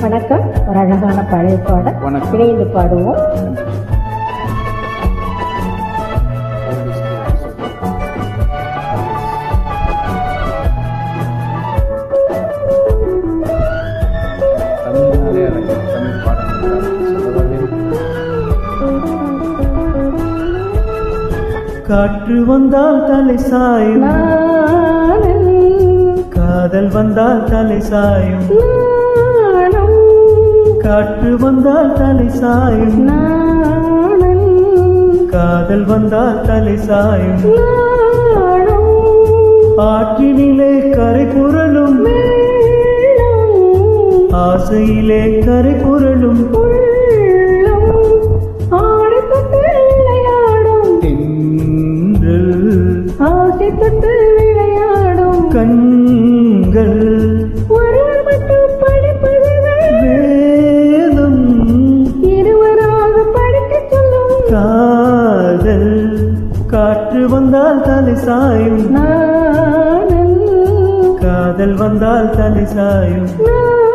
வணக்கம். ஒரு அழகான பழைய பாடல். இணைந்து பாடுவோம். காற்று வந்தால் தலை சாயும். காதல் வந்தால் தலை சாயும். காற்று வந்தால் தலை சாயும். காதல் வந்தால் தலை சாயும். ஆற்றினிலே கரை புரளும் ஆசையிலே கரை புரளும் ஆசை தொட்டு விளையாடும். கண்கள் காற்று வந்தால் தலை சாயும். காதல் வந்தால் தலை சாயும்.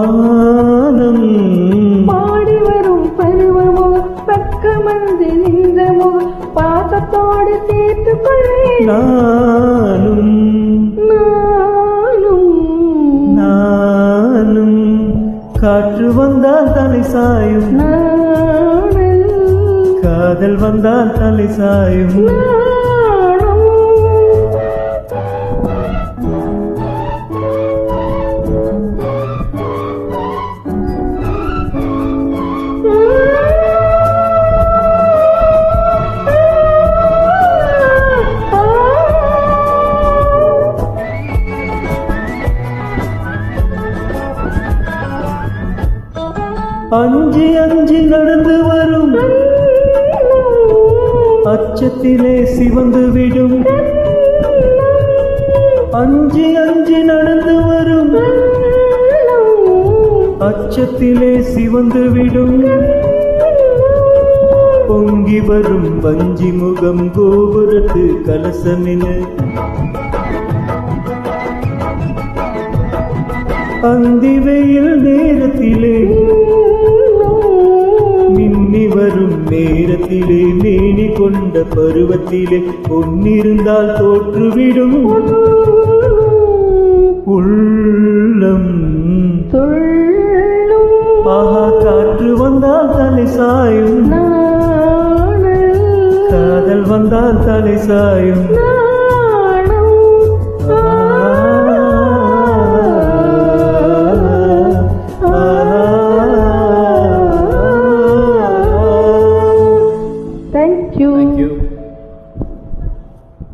மானம். பாடி வரும் பருவமோ பக்கமந்து நின்றமோ பாசத்தோடு சேர்த்துக் கொள்வேன் நானும். நானும். நானும். காற்று வந்தால் தலை சாயும். நானும் காதல் வந்தால் தலை சாயும். அஞ்சி அஞ்சி நடந்து வரும். அச்சத்திலே சிவந்து விடும். அஞ்சி அஞ்சி நடந்து வரும். அச்சத்திலே சிவந்து விடும். பொங்கி வரும் வஞ்சி முகம் கோபுரத்து கலசமென. அந்தி வெயில் நேரத்திலே நேரத்திலே மேனி கொண்ட பருவத்திலே பொன்னிருந்தால் தோற்றுவிடும். உள்ளம். ஆஹா காற்று வந்தால் தலை சாயும். காதல் வந்தால் தலை சாயும்.